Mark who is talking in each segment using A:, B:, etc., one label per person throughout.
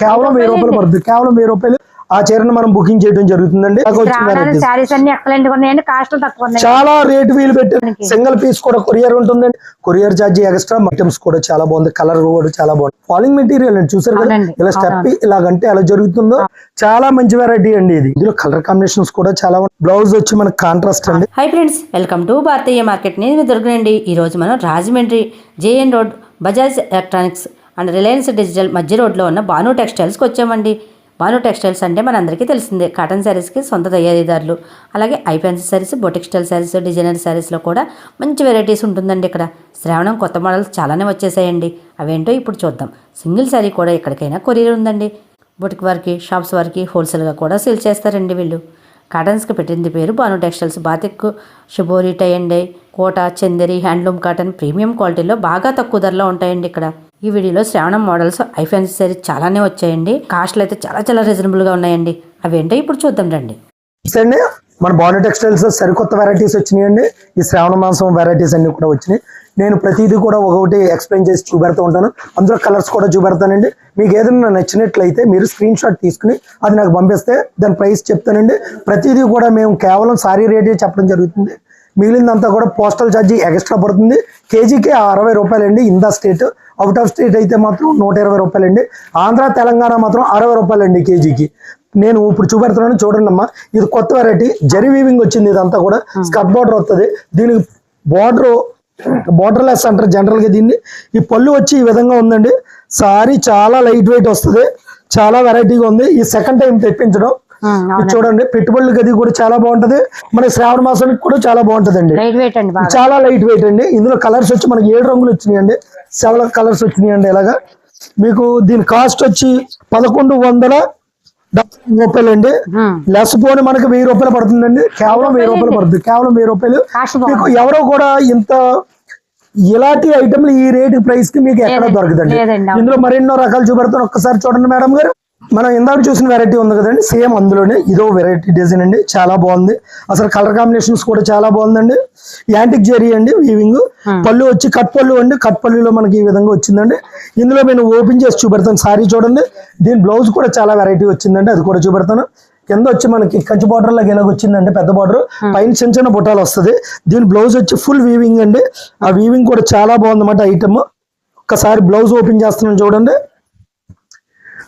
A: కేవలం వెయ్యి రూపాయలు పడుతుంది. కేవలం వెయ్యి రూపాయలు ఆ చీరను మనం బుకింగ్ చేయడం జరుగుతుందండి. చాలా రేట్ వీలు పెట్టి సింగిల్ పీస్ కూడా కొరియర్ ఉంటుందండి. కొరియర్ ఛార్జ్ ఎక్స్ట్రా ఐటమ్స్ కూడా చాలా బాగుంది. కలర్ కూడా చాలా బాగుంది. ఫాలింగ్ మెటీరియల్ అండి. చూసారు కదా. ఇలా స్టెప్ ఇలాగంటే ఎలా జరుగుతుందో చాలా మంచి వెరైటీ అండి ఇది. ఇందులో కలర్ కాంబినేషన్స్ కూడా చాలా బ్లౌజ్ వచ్చి మనకి కాంట్రాస్ట్ అండి.
B: Hi friends welcome to Bharatiya market నేను దొరకనండి ఈరోజు మనం Rajahmundry JN road Bajaj electronics and Reliance digital మధ్య రోడ్లో ఉన్న భాను టెక్స్టైల్స్కి వచ్చామండి. భాను టెక్స్టైల్స్ అంటే మనందరికీ తెలిసిందే. కాటన్ శారీస్కి సొంత తయారీదారులు. అలాగే I fancy saris boutique style saris designer శారీస్లో కూడా మంచి వెరైటీస్ ఉంటుందండి ఇక్కడ. శ్రావణం కొత్త మోడల్స్ చాలానే వచ్చేసాయండి. అవేంటో ఇప్పుడు చూద్దాం. సింగిల్ శారీ కూడా ఎక్కడికైనా కొరియర్ ఉందండి. బొటిక్ వారికి షాప్స్ వారికి హోల్సేల్గా కూడా సేల్ చేస్తారండి వీళ్ళు. కాటన్స్కి పెట్టింది పేరు Banu textiles. Batik shibori tie and Kota Chanderi handloom cotton premium క్వాలిటీలో బాగా తక్కువ ధరలో ఉంటాయండి ఇక్కడ. ఈ వీడియోలో శ్రావణం మోడల్స్ ఐ సారీ సారీస్ చాలానే వచ్చాయండి. కాస్ట్లు అయితే చాలా చాలా రీజనబుల్గా ఉన్నాయండి. అవేంటో ఇప్పుడు చూద్దాం రండి.
A: అండి మన బాడీ టెక్స్టైల్స్ సరికొత్త వెరైటీస్ వచ్చినాయండి. ఈ శ్రావణ మాసం వెరైటీస్ అన్ని కూడా వచ్చినాయి. నేను ప్రతిదీ కూడా ఒకటి ఎక్స్ప్లెయిన్ చేసి చూపెడుతూ ఉంటాను. అందులో కలర్స్ కూడా చూపెడతానండి. మీకు ఏదైనా నచ్చినట్లయితే మీరు స్క్రీన్ షాట్ తీసుకుని అది నాకు పంపిస్తే దాని ప్రైస్ చెప్తానండి. ప్రతిదీ కూడా మేము కేవలం సారీ రేటే చెప్పడం జరుగుతుంది. మిగిలిందంతా కూడా పోస్టల్ ఛార్జీ ఎక్స్ట్రా పడుతుంది. కేజీకి అరవై రూపాయలండి ఇందా స్టేట్. అవుట్ ఆఫ్ స్టేట్ అయితే మాత్రం నూట ఇరవై రూపాయలండి. ఆంధ్ర తెలంగాణ మాత్రం అరవై రూపాయలండి కేజీకి. నేను ఇప్పుడు చూపెడుతున్నాను చూడండి అమ్మా ఇది కొత్త వెరైటీ జరీ వీవింగ్ వచ్చింది ఇదంతా కూడా. స్కర్ట్ బార్డర్ వస్తుంది దీనికి బార్డర్ బార్డర్ లెస్ అంటారు జనరల్గా దీన్ని. ఈ పళ్ళు వచ్చి ఈ విధంగా ఉందండి. సారీ చాలా లైట్ వెయిట్ వస్తుంది. చాలా వెరైటీగా ఉంది. ఈ సెకండ్ టైం తెప్పించడం. చూడండి పెట్టుబడుల గది కూడా చాలా బాగుంటది. మన శ్రావణ మాసానికి కూడా చాలా
C: వెయిట్ అండి
A: చాలా లైట్ వెయిట్ అండి. ఇందులో కలర్స్ వచ్చి మనకి ఏడు రంగులు వచ్చినాయండి. సెవెన్ కలర్స్ వచ్చినాయండి ఇలాగా. మీకు దీని కాస్ట్ వచ్చి పదకొండు వందల డెబ్బై రూపాయలు అండి. లెస్ పోని మనకి వెయ్యి రూపాయలు పడుతుందండి. కేవలం వెయ్యి రూపాయలు పడుతుంది. కేవలం వెయ్యి రూపాయలు. మీకు ఎవరో కూడా ఇంత ఇలాంటి ఐటమ్లు ఈ రేట్ ప్రైస్కి మీకు ఎక్కడ దొరకదండి. ఇందులో మరెన్నో రకాలు చూపెడతాను ఒక్కసారి చూడండి మేడం గారు. మనం ఇందాక చూసిన వెరైటీ ఉంది కదండి. సేమ్ అందులోనే ఇదో వెరైటీ డిజైన్ అండి. చాలా బాగుంది. అసలు కలర్ కాంబినేషన్స్ కూడా చాలా బాగుందండి. యాంటిక్ జెరీ అండి వీవింగ్ పళ్ళు వచ్చి కట్ పళ్ళు అండి. కట్ పళ్ళులో మనకి ఈ విధంగా వచ్చిందండి. ఇందులో నేను ఓపెన్ చేసి చూపెడతాను. సారీ చూడండి. దీని బ్లౌజ్ కూడా చాలా వెరైటీ వచ్చిందండి. అది కూడా చూపెడతాను. కింద వచ్చి మనకి కంచి బార్డర్ లాగా ఇలాగ వచ్చిందండి. పెద్ద బార్డర్ పైన చిన్న చిన్న బుట్టాలు వస్తుంది. దీని బ్లౌజ్ వచ్చి ఫుల్ వీవింగ్ అండి. ఆ వీవింగ్ కూడా చాలా బాగుందన్నమాట ఐటమ్ ఒక్కసారి బ్లౌజ్ ఓపెన్ చేస్తున్నాను చూడండి.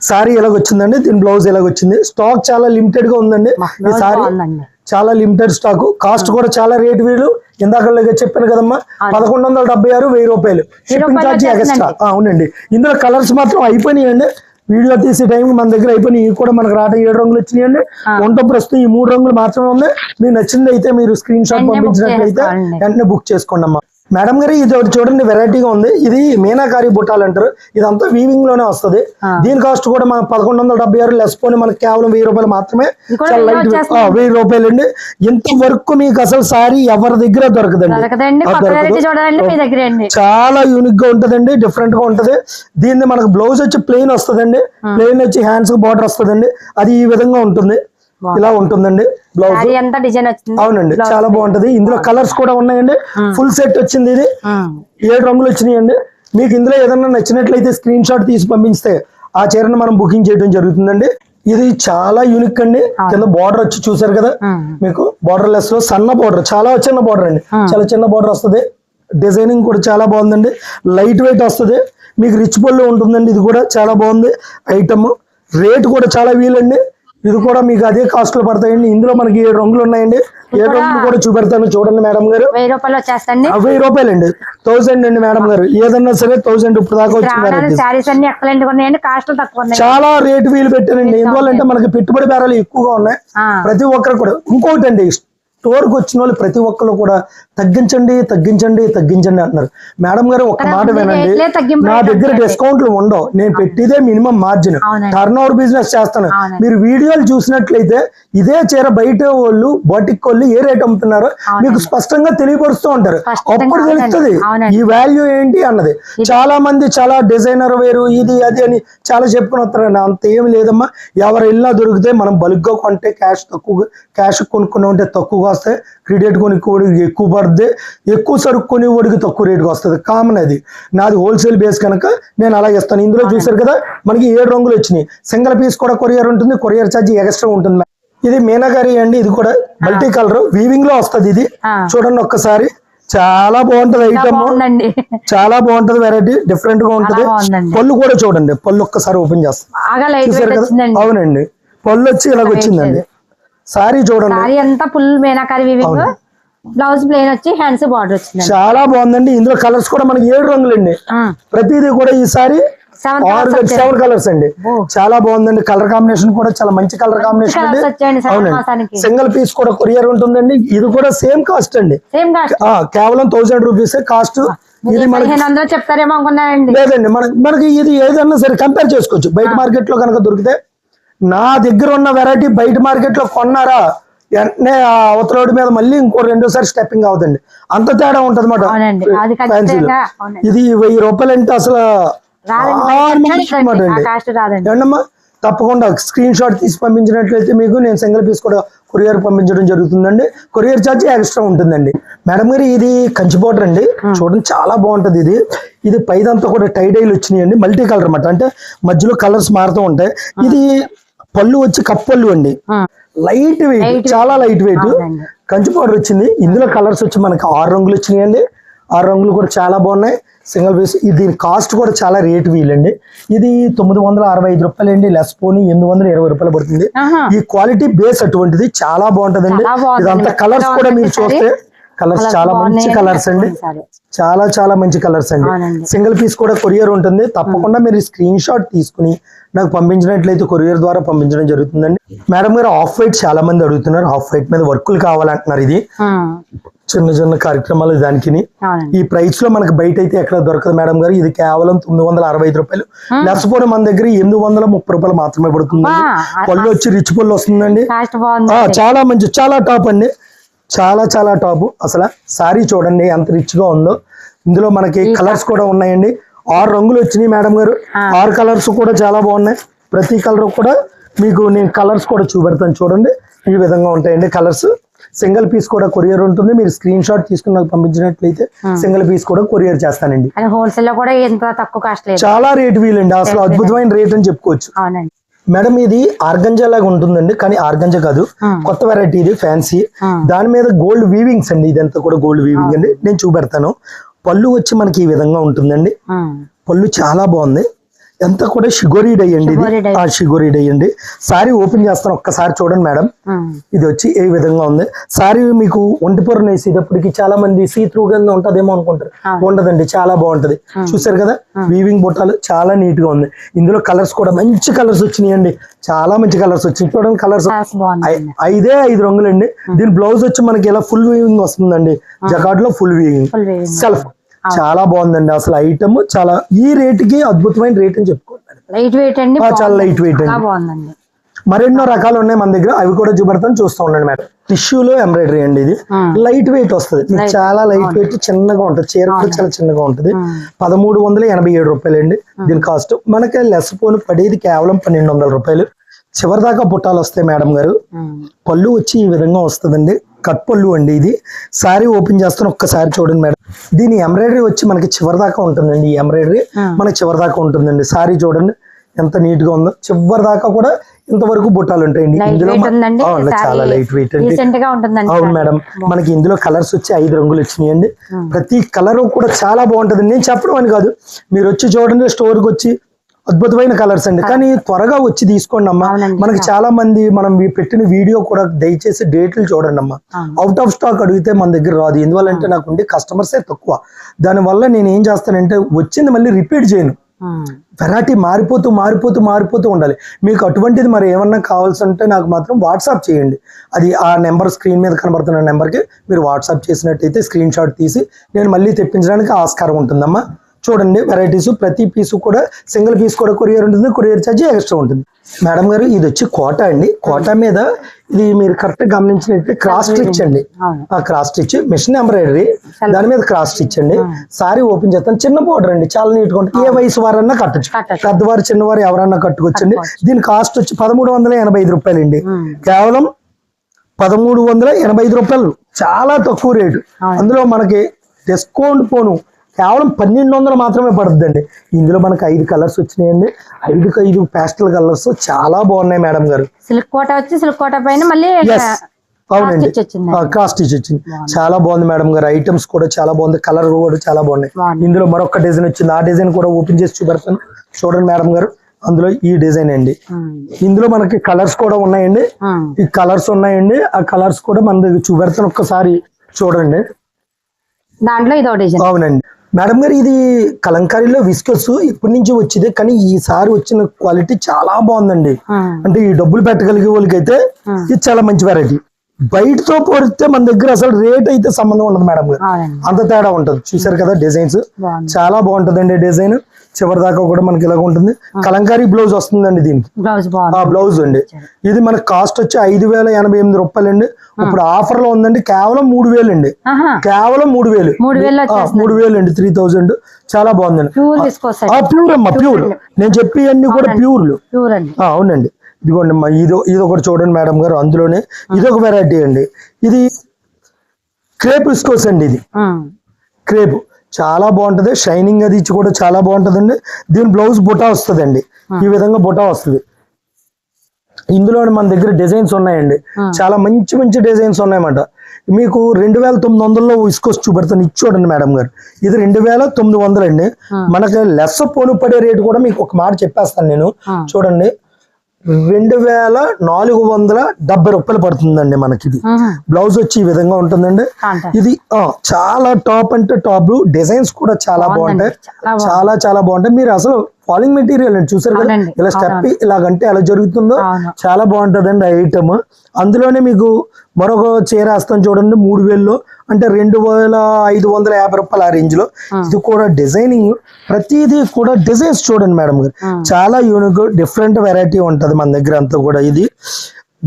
A: సారీ ఎలాగ వచ్చిందండి దీని బ్లౌజ్ ఎలాగ వచ్చింది స్టాక్ చాలా లిమిటెడ్గా ఉందండి ఈ సారీ చాలా లిమిటెడ్ స్టాక్. కాస్ట్ కూడా చాలా రేట్ వీలు ఇందాక చెప్పాను కదమ్మా పదకొండు వందల డెబ్బై ఆరు వెయ్యి రూపాయలు. షిప్పింగ్ ఛార్జ్ ఎక్స్ట్రా అవునండి. ఇందులో కలర్స్ మాత్రం అయిపోయినాయండి. వీడియో తీసే టైం మన దగ్గర అయిపోయినాయి. ఇవి కూడా మనకు రావడం ఏడు రంగులు వచ్చినాయండి. వంట ప్రస్తుతం ఈ మూడు రంగులు మాత్రమే ఉన్నాయి. మీకు నచ్చింది అయితే మీరు స్క్రీన్ షాట్ పంపించినట్లయితే. వెంటనే బుక్ చేసుకోండి అమ్మా. మేడం గారు ఇది ఒకటి చూడండి వెరైటీగా ఉంది. ఇది మీనాకారి బుట్టాలు అంటారు. ఇదంతా వీవింగ్లోనే వస్తుంది. దీని కాస్ట్ కూడా మన పదకొండు వందల డెబ్బై ఆరు లెస్ పోని మనకి కేవలం వెయ్యి రూపాయలు మాత్రమే చాలా
C: వెయ్యి
A: లైట్
C: వచ్చేస్తుంది.
A: వెయ్యి రూపాయలు అండి ఇంత వరకు మీకు అసలు సారీ ఎవరి దగ్గర దొరకదండి. చాలా యూనిక్గా ఉంటదండి డిఫరెంట్గా ఉంటది. దీన్ని మనకు బ్లౌజ్ వచ్చి ప్లెయిన్ వస్తదండి. ప్లెయిన్ వచ్చి హ్యాండ్స్ బార్డర్ వస్తదండి. అది ఈ విధంగా ఉంటుంది. ఇలా ఉంటుందండి బ్లౌజ్.
C: డిజైన్ వచ్చింది.
A: అవునండి చాలా బాగుంటది. ఇందులో కలర్స్ కూడా ఉన్నాయండి. ఫుల్ సెట్ వచ్చింది ఇది. ఏడు రంగులు వచ్చినాయండి. మీకు ఇందులో ఏదన్నా నచ్చినట్లయితే స్క్రీన్ షాట్ తీసి పంపిస్తే ఆ చీరను మనం బుకింగ్ చేయడం జరుగుతుందండి. ఇది చాలా యూనిక్ అండి. కింద బార్డర్ వచ్చి చూసారు కదా. మీకు బార్డర్ లెస్లో సన్న బార్డర్ చాలా చిన్న బార్డర్ అండి. చాలా చిన్న బార్డర్ వస్తుంది. డిజైనింగ్ కూడా చాలా బాగుందండి. లైట్ వెయిట్ వస్తుంది. మీకు రిచ్ పళ్ళు ఉంటుందండి. ఇది కూడా చాలా బాగుంది. ఐటమ్ రేట్ కూడా చాలా వీలండి. ఇది కూడా మీకు అదే కాస్ట్లో పడతాయండి. ఇందులో మనకి ఏడు రంగులు ఉన్నాయండి. ఏడు రంగులు కూడా చూపెడతాను చూడండి మేడం గారు.
C: వెయ్యి రూపాయలు వచ్చేస్తండి
A: రూపాయలండి. థౌసండ్ అండి మేడం గారు. ఏదన్నా సరే థౌసండ్ ఇప్పుడు దాకా వచ్చింది varieties.
C: శారీస్ అన్ని ఎక్కలెంట్ ఉన్నాయండి. కాస్ట్ తక్కువ ఉన్నాయి
A: చాలా రేటు వీలు పెట్టారండి. ఎందువల్లంటే మనకి పెట్టుబడి బేరాలు ఎక్కువగా ఉన్నాయి. ప్రతి ఒక్కరు కూడా. ఇంకోటి అండి స్టోర్కి వచ్చిన వాళ్ళు ప్రతి ఒక్కరు కూడా తగ్గించండి తగ్గించండి తగ్గించండి అంటున్నారు. మేడం గారు ఒక మాట వినండి. నా దగ్గర. డిస్కౌంట్లు ఉండవు. నేను పెట్టిదే minimum margin. Turnover business చేస్తాను. మీరు వీడియోలు చూసినట్లయితే ఇదే చీర బయట వాళ్ళు బొటిక్ వాళ్ళు ఏ రేట్ అమ్ముతున్నారో మీకు స్పష్టంగా తెలియపరుస్తూ ఉంటారు. అప్పుడు. తెలుస్తుంది. ఈ వాల్యూ ఏంటి అన్నది. చాలా మంది చాలా డిజైనర్ వేరు ఇది అది అని చాలా చెప్పుకుని వస్తారండి. అంత ఏమి లేదమ్మా. ఎవరు ఇల్లా దొరికితే మనం బల్క్గా కొంటే క్యాష్ తక్కువ క్యాష్ కొనుక్కుని ఉంటే తక్కువగా వస్తాయి క్రెడిట్ కొనుక్కోడికి ఎక్కువ పడుతుంది ఎక్కువ సరుకు కొనేవాడికి తక్కువ రేటుకి వస్తుంది. కామన్ అది. నాది హోల్సేల్ బేస్ కనుక నేను అలా ఇస్తాను. ఇందులో చూసారు కదా మనకి ఏడు రంగులు వచ్చినాయి. సింగిల్ పీస్ కూడా కొరియర్ ఉంటుంది కొరియర్ ఛార్జ్ ఎక్స్ట్రా ఉంటుంది ఇది మీనాగారి అండి ఇది కూడా మల్టీ కలర్. వీవింగ్లో వస్తుంది ఇది. చూడండి ఒక్కసారి. చాలా బాగుంటది ఐటమ్ చాలా బాగుంటది వెరైటీ డిఫరెంట్గా ఉంటది. పళ్ళు కూడా చూడండి. పళ్ళు ఒక్కసారి ఓపెన్ చేస్తాం. అవునండి. పళ్ళు వచ్చి ఇలాగ వచ్చిందండి. సారీ చూడండి.
C: సారీ అంతా full meenakari weaving blouse plain వచ్చి హ్యాండ్స్ బార్డర్ వచ్చిందండి.
A: చాలా బాగుందండి. ఇందులో కలర్స్ కూడా మనకి ఏడు రంగులండి. ప్రతిదీ కూడా ఈసారి
C: సెవెన్
A: కలర్స్ అండి. చాలా బాగుందండి. కలర్ కాంబినేషన్ కూడా చాలా మంచి కలర్ కాంబినేషన్. అవునండి. సింగిల్ పీస్ కూడా కొరియర్ ఉంటుందండి. ఇది కూడా సేమ్ కాస్ట్ అండి. కేవలం థౌసండ్ రూపీస్ కాస్ట్ ఇది మనకి
C: చెప్తారేమో అనుకున్నానండి.
A: లేదండి. మన మనకి ఇది ఏదన్నా సరే కంపేర్ చేసుకోవచ్చు. బయట మార్కెట్లో కనుక దొరికితే నా దగ్గర ఉన్న వెరైటీ బయట మార్కెట్లో కొన్నారా? వెంటనే ఆ అవతల రోడ్డు మీద మళ్ళీ ఇంకో రెండోసారి స్టెప్పింగ్ అవుతుంది అంత తేడా ఉంటది
C: అవునండి.
A: ఇది వెయ్యి రూపాయలు అంటే అసలు మాట తప్పకుండా స్క్రీన్ షాట్ తీసి పంపించినట్లయితే మీకు నేను సింగిల్ పీస్ కూడా కొరియర్ పంపించడం జరుగుతుందండి. కొరియర్ ఛార్జ్ ఎక్స్ట్రా ఉంటుందండి. మేడం గారు ఇది కంచి బోర్డర్ అండి. చూడండి చాలా బాగుంటది ఇది. ఇది పైదంతా కూడా టై డైలు వచ్చినాయండి. మల్టీ కలర్ అన్నమాట అంటే మధ్యలో కలర్స్ మారుతూ ఉంటాయి. ఇది పళ్ళు వచ్చి కప్పళ్ళు అండి. లైట్ వెయిట్ చాలా లైట్ వెయిట్. కంచి పౌడర్ వచ్చింది. ఇందులో కలర్స్ వచ్చి మనకి ఆరు రంగులు వచ్చినాయండి. ఆరు రంగులు కూడా చాలా బాగున్నాయి. సింగిల్ పీస్ ఇది దీని కాస్ట్ కూడా చాలా రేట్ వీలండి. ఇది తొమ్మిది వందల అరవై ఐదు రూపాయలు అండి లెస్ పోని ఎనిమిది వందల ఇరవై రూపాయలు పడుతుంది. ఈ క్వాలిటీ బేస్ అటువంటిది చాలా బాగుంటదండి. ఇదంతా కలర్స్ కూడా మీరు చూస్తే కలర్స్ చాలా మంచి. కలర్స్ అండి. చాలా చాలా మంచి కలర్స్ అండి. సింగిల్ పీస్ కూడా కొరియర్ ఉంటుంది. తప్పకుండా మీరు స్క్రీన్ షాట్ తీసుకుని నాకు పంపించినట్లయితే కొరియర్ ద్వారా పంపించడం జరుగుతుందండి. మేడం గారు ఆఫ్ వైట్ చాలా మంది అడుగుతున్నారు. ఆఫ్ వైట్ మీద వర్కులు కావాలంటున్నారు ఇది. చిన్న చిన్న కార్యక్రమాలు దానికి ఈ ప్రైస్లో మనకి బయట అయితే ఎక్కడ దొరకదు మేడం గారు. ఇది కేవలం తొమ్మిది వందల అరవై ఐదు రూపాయలు. నర్సపోయిన మన దగ్గర ఎనిమిది వందల ముప్పై రూపాయలు మాత్రమే పడుతుంది పళ్ళు వచ్చి రిచ్ పళ్ళు వస్తుందండి. చాలా మంచి చాలా టాప్ అండి. చాలా చాలా టాప్. అసలు సారీ చూడండి ఎంత రిచ్గా ఉందో. ఇందులో మనకి కలర్స్ కూడా ఉన్నాయండి. ఆరు రంగులు వచ్చినాయి మేడం గారు. ఆరు కలర్స్ కూడా చాలా బాగున్నాయి. ప్రతి కలర్ కూడా మీకు నేను కలర్స్ కూడా చూపెడతాను చూడండి. ఈ విధంగా ఉంటాయండి కలర్స్ సింగిల్ పీస్ కూడా కొరియర్ ఉంటుంది. మీరు స్క్రీన్ షాట్ తీసుకుని నాకు పంపించినట్లయితే సింగిల్ పీస్ కూడా కొరియర్ చేస్తానండి.
C: హోల్సేల్లో కూడా తక్కువ కాస్ట్
A: చాలా రేట్ వీలండి. అసలు అద్భుతమైన రేట్ అని చెప్పుకోవచ్చు.
C: అవునండి.
A: మేడం ఇది ఆర్గంజా లాగా ఉంటుందండి కానీ ఆర్గంజా కాదు. కొత్త వెరైటీ ఇది ఫ్యాన్సీ. దాని మీద గోల్డ్ వీవింగ్స్ అండి ఇదంతా కూడా గోల్డ్ వీవింగ్ అండి నేను చూపెడతాను పళ్ళు వచ్చి మనకి ఈ విధంగా ఉంటుందండి. పళ్ళు చాలా బాగుంది ఎంత కూడా షిగోరీ డై అండి
C: షిగోరీ
A: ఇది.
C: డై.
A: ఆ షిగోరీ డై అండి సారీ ఓపెన్ చేస్తాను ఒక్కసారి చూడండి మేడం. ఇది వచ్చి ఏ విధంగా ఉంది. సారీ మీకు ఒంటిపొర వేసేటప్పటికి చాలా మంది సీ త్రూ కింద ఉంటదేమో అనుకుంటారు. ఉండదండి చాలా బాగుంటది. చూసారు కదా వీవింగ్ బుట్టాలు చాలా నీట్గా ఉంది. ఇందులో కలర్స్ కూడా మంచి కలర్స్ వచ్చినాయండి. చాలా మంచి కలర్స్ వచ్చినాయి. చూడండి కలర్స్ ఐదే ఐదు రంగులు అండి దీని బ్లౌజ్ వచ్చి మనకి ఇలా ఫుల్ వీవింగ్ వస్తుందండి. జకాట్లో ఫుల్ వీవింగ్. సెల్ఫ్ చాలా బాగుందండి. అసలు ఐటమ్ చాలా ఈ రేట్కి అద్భుతమైన రేట్ అని చెప్పుకోవాలి.
C: లైట్ వెయిట్ అండి
A: ఆ, చాలా లైట్ వెయిట్ అండి.
C: బాగుందండి.
A: మరెన్నో రకాలు ఉన్నాయి మన దగ్గర. అవి కూడా చూపెడతాను చూస్తూ ఉండండి మేడం. టిష్యూలో ఎంబ్రాయిడరీ అండి ఇది. లైట్ వెయిట్ వస్తుంది. మీకు చాలా లైట్ వెయిట్ చిన్నగా ఉంటుంది. చీర కూడా చాలా చిన్నగా ఉంటుంది. పదమూడు వందల ఎనభై ఏడు రూపాయలు అండి దీని కాస్ట్ మనకి లెస్ పోను పడేది కేవలం పన్నెండు వందల రూపాయలు. చివరి దాకా పుట్టాలు వస్తాయి మేడం గారు. పళ్ళు వచ్చి ఈ విధంగా వస్తుందండి. కట్ పళ్ళు అండి ఇది. సారీ ఓపెన్ చేస్తాను ఒక్కసారి చూడండి మేడం. దీని ఎంబ్రాయిడరీ వచ్చి మనకి చివరి దాకా ఉంటుందండి ఈ ఎంబ్రాయిడరీ. మనకి చివరి దాకా ఉంటుందండి. సారీ చూడండి. ఎంత నీట్గా ఉందో. చివరి దాకా కూడా ఇంతవరకు బుట్టాలు ఉంటాయండి. ఇందులో చాలా లైట్ వెయిట్ అండి. అవును మేడం. మనకి ఇందులో కలర్స్ వచ్చి ఐదు రంగులు వచ్చినాయండి. ప్రతి కలర్ కూడా చాలా బాగుంటది నేను చెప్పడం అని కాదు. మీరు వచ్చి చూడండి స్టోర్కి వచ్చి అద్భుతమైన కలర్స్ అండి. కానీ త్వరగా వచ్చి తీసుకోండి అమ్మా. మనకి చాలా. మంది మనం పెట్టిన వీడియో కూడా దయచేసి డేట్లు చూడండి అమ్మా. అవుట్ ఆఫ్ స్టాక్ అడిగితే మన దగ్గర రాదు. ఎందువల్లంటే నాకు ఉండే కస్టమర్సే తక్కువ. దానివల్ల నేను ఏం చేస్తానంటే వచ్చింది మళ్ళీ రిపీట్ చేయను. వెరైటీ మారిపోతూ మారిపోతూ మారిపోతూ ఉండాలి. మీకు అటువంటిది మరి ఏమన్నా కావాల్సి ఉంటే నాకు మాత్రం వాట్సాప్ చేయండి. అది ఆ నెంబర్ స్క్రీన్ మీద కనబడుతున్న నెంబర్కి మీరు వాట్సాప్ చేసినట్టయితే స్క్రీన్ షాట్ తీసి నేను మళ్ళీ తెప్పించడానికి ఆస్కారం ఉంటుందమ్మా. చూడండి వెరైటీస్ ప్రతి పీసు కూడా సింగిల్ పీస్ కూడా కొరియర్ ఉంటుంది కొరియర్ ఛార్జ్ ఎక్స్ట్రా ఉంటుంది. మేడం గారు ఇది వచ్చి కోట అండి. కోట మీద ఇది మీరు కరెక్ట్ గమనించినట్టు క్రాస్ స్టిచ్ అండి. ఆ క్రాస్ స్టిచ్ మిషన్ ఎంబ్రాయిడరీ దాని మీద క్రాస్ స్టిచ్ అండి. సారీ ఓపెన్ చేస్తాను చిన్న బోర్డర్ అండి. చాలా నీట్గా ఉంటుంది. ఏ వయసు వారన్నా కట్టచ్చు. పెద్దవారు చిన్నవారు ఎవరన్నా కట్టుకోవచ్చండి. దీని కాస్ట్ వచ్చి పదమూడు వందల ఎనభై ఐదు రూపాయలు అండి కేవలం పదమూడు వందల ఎనభై ఐదు రూపాయలు. చాలా తక్కువ రేటు. అందులో మనకి డిస్కౌంట్ పోను. కేవలం పన్నెండు వందలు మాత్రమే పడుతుందండి ఇందులో మనకి ఐదు కలర్స్ వచ్చినాయండి. ఐదుకి ఐదు పేస్టల్ కలర్స్ చాలా బాగున్నాయి మేడం గారు.
C: సిల్క్ కోట వచ్చి సిల్క్ కోట పైన మళ్ళీ
A: అవునండి. క్రాస్ స్టిచ్ వచ్చింది. చాలా బాగుంది మేడం గారు. ఐటమ్స్ కూడా చాలా బాగుంది. కలర్ కూడా చాలా బాగున్నాయి. ఇందులో మరొక డిజైన్ వచ్చింది. ఆ డిజైన్ కూడా ఓపెన్ చేసి చూపెడతాను. చూడండి మేడం గారు. అందులో ఈ డిజైన్ అండి. ఇందులో మనకి కలర్స్ కూడా ఉన్నాయండి. ఈ కలర్స్ ఉన్నాయండి. ఆ కలర్స్ కూడా మన చూపెడతాను. ఒక్కసారి చూడండి.
C: దాంట్లో ఇదో డిజైన్
A: అవునండి. మేడం గారు ఇది కలంకారీలో విస్కస్ ఇప్పటి నుంచి వచ్చింది కానీ ఈసారి వచ్చిన క్వాలిటీ చాలా బాగుందండి. అంటే ఈ డబ్బులు పెట్టగలిగే వాళ్ళకైతే ఇది చాలా మంచి వెరైటీ బయటతో పోలిస్తే మన దగ్గర అసలు రేట్ అయితే సంబంధం ఉండదు మేడం గారు. అంత తేడా ఉంటుంది. చూసారు కదా డిజైన్స్? చాలా బాగుంటుందండి డిజైన్. చివరి దాకా కూడా మనకి ఇలాగ ఉంటుంది. కలంకారీ బ్లౌజ్ వస్తుందండి దీనికి.
C: బ్లౌజ్
A: ఆ
C: బాగుంది
A: బ్లౌజ్ అండి. ఇది మనకి కాస్ట్ వచ్చి ఐదు వేల ఎనభై ఎనిమిది రూపాయలు అండి ఇప్పుడు ఆఫర్లో ఉందండి కేవలం మూడు వేలు అండి కేవలం మూడు వేలు.
C: మూడు వేలు
A: అండి త్రీ థౌజండ్. చాలా బాగుందండి.
C: ప్యూర్
A: అమ్మా ప్యూర్ నేను చెప్పి అన్ని కూడా ప్యూర్లు
C: ప్యూర్ అండి.
A: ఆ, అవునండి. ఇదిగోండి అమ్మా ఇది ఇది ఒకటి చూడండి మేడం గారు అందులోనే. ఇది ఒక వెరైటీ అండి. ఇది క్రేప్ విస్కోస్ అండి ఇది. క్రేప్. చాలా బాగుంటది. షైనింగ్ అది ఇచ్చి కూడా చాలా బాగుంటదండి. దీని బ్లౌజ్ బుటా వస్తుందండి. ఈ విధంగా బుటా వస్తుంది. ఇందులో మన దగ్గర డిజైన్స్ ఉన్నాయండి. చాలా మంచి మంచి డిజైన్స్ ఉన్నాయన్నమాట. మీకు రెండు వేల తొమ్మిది వందల్లో ఇసుకొచ్చి చూపెడతాను ఇచ్చి చూడండి మేడం గారు. ఇది రెండు వేల తొమ్మిది వందలు అండి మనకి లెస్ పోను పడే రేటు కూడా మీకు ఒక మాట చెప్పేస్తాను నేను. చూడండి. రెండు వేల నాలుగు వందల డెబ్బై రూపాయలు పడుతుందండి మనకి ఇది బ్లౌజ్ వచ్చి ఈ విధంగా ఉంటుందండి. ఇది ఆ, చాలా టాప్ అంటే టాప్. డిజైన్స్ కూడా చాలా. బాగుంటాయి.
C: చాలా.
A: చాలా బాగుంటాయి. మీరు అసలు ఫాలింగ్ మెటీరియల్ అండి. చూసారు కదా. ఇలా స్టెప్ ఇలాగంటే ఎలా జరుగుతుందో. చాలా బాగుంటదండి ఐటమ్ అందులోనే మీకు మరొక చీర వేస్తాను చూడండి. మూడు వేల్లో అంటే రెండు వేల ఐదు వందల యాభై రూపాయల ఆ రేంజ్లో ఇది కూడా డిజైనింగ్. ప్రతిదీ కూడా డిజైన్స్ చూడండి మేడం గారు. చాలా యూనిక్ డిఫరెంట్ వెరైటీ ఉంటది మన దగ్గర అంతా కూడా ఇది.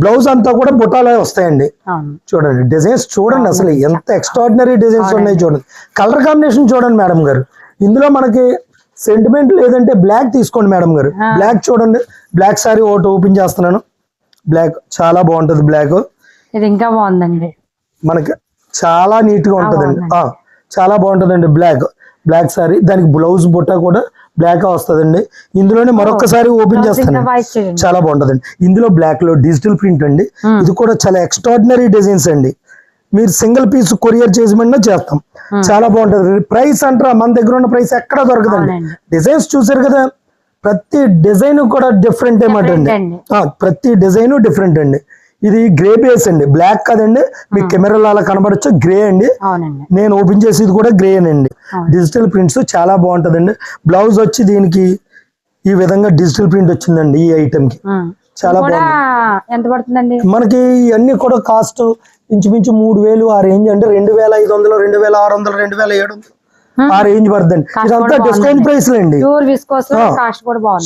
A: బ్లౌజ్ అంతా కూడా బుటాలే వస్తాయండి. చూడండి డిజైన్స్ చూడండి అసలు ఎంత ఎక్స్ట్రాడినరీ డిజైన్స్ ఉన్నాయి చూడండి. కలర్ కాంబినేషన్ చూడండి మేడం గారు. ఇందులో మనకి సెంటిమెంట్ లేదంటే బ్లాక్ తీసుకోండి మేడం గారు. బ్లాక్ చూడండి. బ్లాక్ సారీ ఒకటి ఓపెన్ చేస్తున్నాను. బ్లాక్ చాలా బాగుంటది బ్లాక్
C: ఇది ఇంకా బాగుందండి.
A: మనకి చాలా నీట్గా ఉంటదండి. ఆ, చాలా బాగుంటదండి బ్లాక్ బ్లాక్ సారీ దానికి బ్లౌజ్ బుట్ట కూడా బ్లాక్ వస్తదండి. ఇందులోనే మరొకసారి ఓపెన్ చేస్తాను చాలా బాగుంటదండి. ఇందులో బ్లాక్లో డిజిటల్ ప్రింట్ అండి. ఇది కూడా చాలా ఎక్స్ట్రాడినరీ డిజైన్స్ అండి. మీరు సింగిల్ పీస్ కొరియర్ చేసిమన్నా చేస్తాం. చాలా బాగుంటది. ప్రైస్ అంటారా? మన దగ్గర ఉన్న ప్రైస్ ఎక్కడ దొరకదండి. డిజైన్స్ చూసారు కదా? ప్రతి డిజైన్ కూడా డిఫరెంట్ ఏమాట అండి. ప్రతి డిజైన్ డిఫరెంట్ అండి. ఇది గ్రే బేస్ అండి. బ్లాక్ కదండి మీకు కెమెరాలో అలా కనబడచ్చు. గ్రే అండి. నేను ఓపెన్ చేసేది కూడా గ్రే అండి డిజిటల్ ప్రింట్స్ చాలా బాగుంటదండి. బ్లౌజ్ వచ్చి దీనికి ఈ విధంగా డిజిటల్ ప్రింట్ వచ్చిందండి ఈ
C: ఐటమ్కి.
A: చాలా
C: ఎంత పడుతుందండి?
A: మనకి ఇవన్నీ కూడా కాస్ట్ ఇంచుమించు మూడు వేలు ఆ రేంజ్ అంటే రెండు వేల ఐదు వందలు రెండు వేల ఆరు వందలు రెండు వేల ఏడు వందలు. ఆ రేంజ్ పడుతుంది. ఇదంతా డిస్కౌంట్ ప్రైస్ అండి.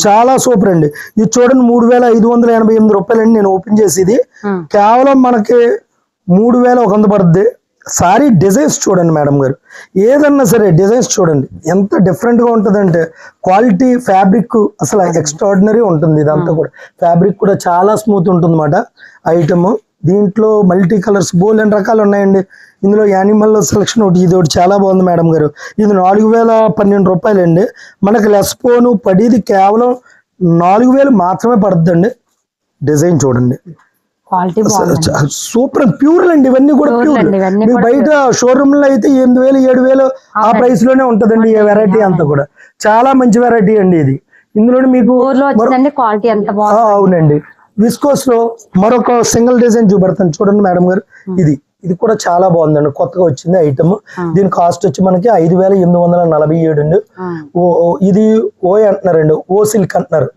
A: చాలా సూపర్ అండి. ఇది చూడండి మూడు వేల ఐదు వందల ఎనభై ఎనిమిది రూపాయలు అండి నేను ఓపెన్ చేసేది.
C: ఉమ్.
A: కేవలం మనకి మూడు వేల ఒక వంద పడుద్ది. సారీ డిజైన్స్ చూడండి మేడం గారు. ఏదన్నా సరే డిజైన్స్ చూడండి. ఎంత డిఫరెంట్గా ఉంటుందంటే క్వాలిటీ ఫ్యాబ్రిక్ అసలు ఎక్స్ట్రాడినరీ ఉంటుంది ఇదంతా కూడా. ఫ్యాబ్రిక్ కూడా చాలా స్మూత్ ఉంటుంది అన్నమాట ఐటమ్ దీంట్లో మల్టీ కలర్స్ బోల్ అని రకాలు ఉన్నాయండి. ఇందులో యానిమల్ సెలక్షన్ ఒకటి ఇది ఒకటి చాలా బాగుంది మేడం గారు. ఇది నాలుగు వేల పన్నెండు రూపాయలు అండి మనకి లెస్ పోను పడేది కేవలం నాలుగు వేలు మాత్రమే పడుతుందండి. డిజైన్ చూడండి.
C: క్వాలిటీ
A: సూపర్ ప్యూర్ అండి ఇవన్నీ కూడా ప్యూర్
C: అండి,
A: మీకు బయట షోరూమ్లో అయితే ఎనిమిది వేలు ఏడు వేలు ఆ ప్రైస్లోనే ఉంటదండి ఈ వెరైటీ అంతా కూడా. చాలా మంచి వెరైటీ అండి ఇది. ఇందులో మీకు అవునండి. విస్కోస్లో మరొక సింగిల్ డిజైన్ చూపెడతాను చూడండి మేడం గారు. ఇది ఇది కూడా చాలా బాగుందండి. కొత్తగా వచ్చింది ఐటమ్. దీని కాస్ట్ వచ్చి మనకి ఐదు వేల ఎనిమిది వందల నలభై ఏడు అండి. ఇది ఓ అంటున్నారండి. ఓ సిల్క్ అంటున్నారు.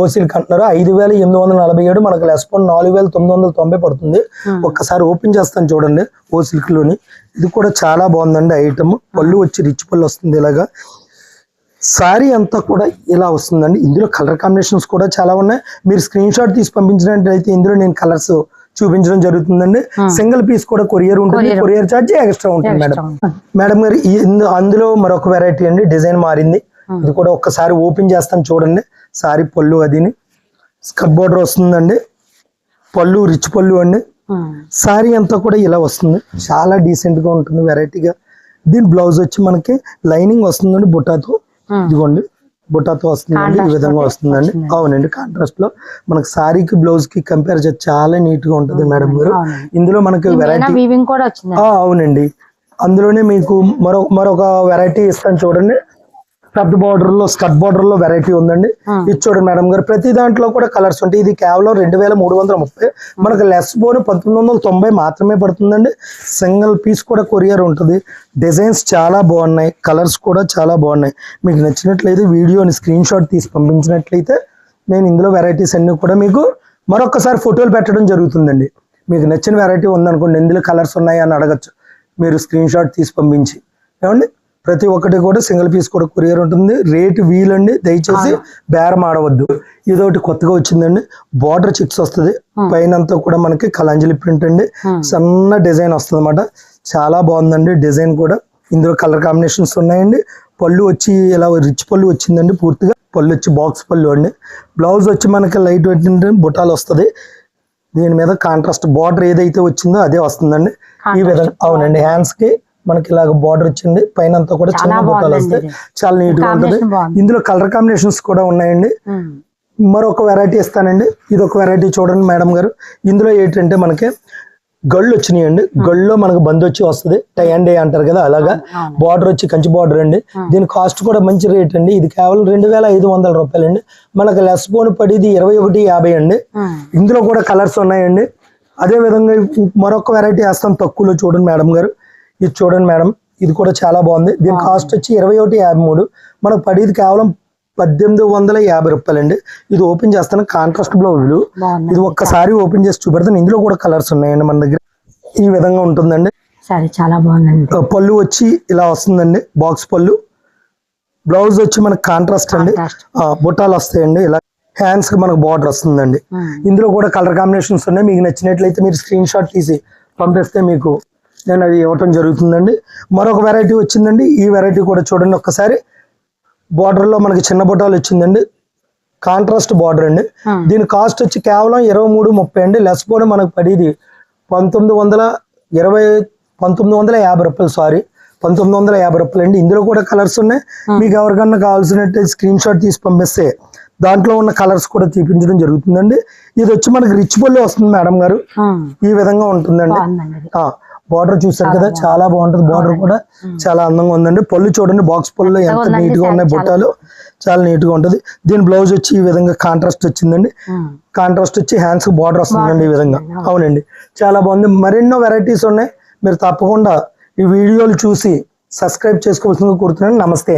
A: ఓ సిల్క్. అంటున్నారు. ఐదు వేల ఎనిమిది వందల నలభై ఏడు మనకు లెస్పాన్ నాలుగు వేల తొమ్మిది వందల తొంభై పడుతుంది. ఒక్కసారి ఓపెన్ చేస్తాను చూడండి. ఓ సిల్క్లోని ఇది కూడా చాలా బాగుందండి ఐటమ్. పళ్ళు వచ్చి రిచ్ పళ్ళు వస్తుంది ఇలాగా. సారీ అంతా కూడా ఇలా వస్తుందండి? ఇందులో కలర్ కాంబినేషన్స్ కూడా చాలా ఉన్నాయి. మీరు స్క్రీన్ షాట్ తీసి పంపించినట్లయితే ఇందులో నేను కలర్స్ చూపించడం జరుగుతుందండి. సింగిల్ పీస్ కూడా కొరియర్ ఉంటుంది. కొరియర్ ఛార్జ్ ఎక్స్ట్రా ఉంటుంది మేడం. మేడం గారు అందులో మరొక వెరైటీ అండి. డిజైన్ మారింది. ఇది కూడా ఒక్కసారి ఓపెన్ చేస్తాను చూడండి. సారీ పళ్ళు అదిని. స్కర్ట్ బోర్డర్ వస్తుందండి. పళ్ళు రిచ్ పళ్ళు అండి. సారీ అంతా కూడా ఇలా వస్తుంది. చాలా డీసెంట్గా ఉంటుంది వెరైటీగా దీని బ్లౌజ్ వచ్చి మనకి లైనింగ్ వస్తుందండి బుట్టాతో. ఇదిగోండి బుట్టాతో వస్తుందండి ఈ విధంగా వస్తుందండి. అవునండి కాంట్రాస్ట్లో మనకి సారీకి బ్లౌజ్కి కంపేర్ చేస్తే చాలా నీట్గా ఉంటుంది మేడం గారు. ఇందులో మనకి వెరైటీ అవునండి. అందులోనే మీకు మరో మరొక వెరైటీ ఇస్తాను చూడండి. పెద్ద బార్డర్లో స్కట్ బార్డర్లో వెరైటీ ఉందండి ఇది చూడండి మేడం గారు ప్రతి దాంట్లో కూడా కలర్స్ ఉంటాయి. ఇది కేవలం రెండు వేల మూడు వందల ముప్పై. మనకు లెస్ బోన్ పంతొమ్మిది వందల తొంభై మాత్రమే పడుతుందండి. సింగిల్ పీస్ కూడా కొరియర్ ఉంటుంది. డిజైన్స్ చాలా బాగున్నాయి. కలర్స్ కూడా చాలా బాగున్నాయి. మీకు నచ్చినట్లయితే వీడియోని స్క్రీన్ షాట్ తీసి పంపించినట్లయితే నేను ఇందులో వెరైటీస్ అన్ని కూడా మీకు మరొకసారి ఫోటోలు పెట్టడం జరుగుతుందండి. మీకు నచ్చిన వెరైటీ ఉందనుకోండి ఇందులో కలర్స్ ఉన్నాయి అని అడగచ్చు. మీరు స్క్రీన్ షాట్ తీసి పంపించి. ఏమండి? ప్రతి ఒక్కటి కూడా సింగిల్ పీస్ కూడా కొరియర్ ఉంటుంది. రేట్ వీలండి. దయచేసి బేరం ఆడవద్దు. ఇది ఒకటి కొత్తగా వచ్చిందండి. బార్డర్ చిక్స్ వస్తుంది. పైన అంతా కూడా మనకి కలాంజలి ప్రింట్ అండి. సన్న డిజైన్ వస్తుంది అనమాట చాలా బాగుందండి డిజైన్ కూడా. ఇందులో కలర్ కాంబినేషన్స్ ఉన్నాయండి. పళ్ళు వచ్చి ఇలా రిచ్ పళ్ళు వచ్చిందండి పూర్తిగా. పళ్ళు వచ్చి బాక్స్ పళ్ళు అండి. బ్లౌజ్ వచ్చి మనకి లైట్ వెయిట్ బుటాలు వస్తుంది. దీని మీద కాంట్రాస్ట్ బార్డర్ ఏదైతే వచ్చిందో అదే వస్తుందండి. ఈ విధంగా అవునండి. హ్యాండ్స్కి మనకి ఇలాగ బార్డర్ వచ్చింది. పైన అంతా కూడా చిన్న బుట్టాలు వస్తాయి. చాలా నీట్గా ఉంటుంది. ఇందులో కలర్ కాంబినేషన్స్ కూడా ఉన్నాయండి. మరొక వెరైటీ ఇస్తానండి. ఇది ఒక వెరైటీ చూడండి మేడం గారు. ఇందులో ఏంటంటే మనకి గళ్ళు వచ్చినాయండి. గళ్ళలో మనకు బంద్ వచ్చి వస్తుంది. టై అండ్ డే అంటారు కదా అలాగా. బార్డర్ వచ్చి కంచి బార్డర్ అండి. దీని కాస్ట్ కూడా మంచి రేట్ అండి. ఇది కేవలం రెండు వేల ఐదు వందల రూపాయలు అండి మనకు లెస్ బోన్ పడిది ఇరవై ఒకటి యాభై అండి. ఇందులో కూడా కలర్స్ ఉన్నాయండి. అదే విధంగా మరొక వెరైటీ వేస్తాం తక్కువలో చూడండి మేడం గారు. ఇది చూడండి మేడం ఇది కూడా చాలా బాగుంది. దీని కాస్ట్ వచ్చి ఇరవై ఒకటి యాభై మూడు. మనకు పడేది కేవలం పద్దెనిమిది వందల యాభై రూపాయలు అండి ఇది ఓపెన్ చేస్తాను కాంట్రాస్ట్ బ్లౌజులు. ఇది ఒక్కసారి ఓపెన్ చేసి చూపెడతాను. ఇందులో కూడా కలర్స్ ఉన్నాయండి మన దగ్గర. ఈ విధంగా ఉంటుందండి.
C: సరే చాలా బాగుందండి.
A: పళ్ళు వచ్చి ఇలా వస్తుందండి బాక్స్ పళ్ళు. బ్లౌజ్ వచ్చి మనకి కాంట్రాస్ట్ అండి. బుట్టాలు వస్తాయండి. ఇలా హ్యాండ్స్కి మనకు బార్డర్ వస్తుందండి. ఇందులో కూడా కలర్ కాంబినేషన్స్ ఉన్నాయి. మీకు నచ్చినట్లయితే మీరు స్క్రీన్ షాట్ తీసి పంపిస్తే మీకు నేను అది ఇవ్వటం జరుగుతుందండి. మరొక వెరైటీ వచ్చిందండి. ఈ వెరైటీ కూడా చూడండి ఒక్కసారి. Border లో మనకి చిన్న బుట్టాలు వచ్చిందండి కాంట్రాస్ట్ బార్డర్ అండి. దీని కాస్ట్ వచ్చి కేవలం ఇరవై మూడు ముప్పై అండి. లెస్ కూడా మనకు పడేది పంతొమ్మిది వందల ఇరవై పంతొమ్మిది వందల యాభై రూపాయలు సారీ పంతొమ్మిది వందల యాభై రూపాయలు అండి. ఇందులో కూడా కలర్స్ ఉన్నాయి. మీకు ఎవరికన్నా కావాల్సినట్టు స్క్రీన్ షాట్ తీసి పంపిస్తే దాంట్లో ఉన్న కలర్స్ కూడా చూపించడం జరుగుతుందండి. ఇది వచ్చి మనకి రిచ్ పళ్ళు వస్తుంది మేడం గారు. ఈ విధంగా ఉంటుందండి. బార్డర్ చూసారు కదా చాలా బాగుంటుంది. బార్డర్ కూడా చాలా అందంగా ఉందండి. పళ్ళు చూడండి బాక్స్ పళ్ళు ఎంత నీట్గా ఉన్నాయి బుట్టాలు. చాలా నీట్గా ఉంటది. దీని బ్లౌజ్ వచ్చి ఈ విధంగా కాంట్రాస్ట్ వచ్చిందండి. కాంట్రాస్ట్ వచ్చి హ్యాండ్స్ బార్డర్ వస్తుందండి ఈ విధంగా. అవునండి. చాలా బాగుంది. మరెన్నో వెరైటీస్ ఉన్నాయి. మీరు తప్పకుండా ఈ వీడియోలు చూసి సబ్స్క్రైబ్ చేసుకోవాల్సిందిగా కోరుతున్నాను. నమస్తే.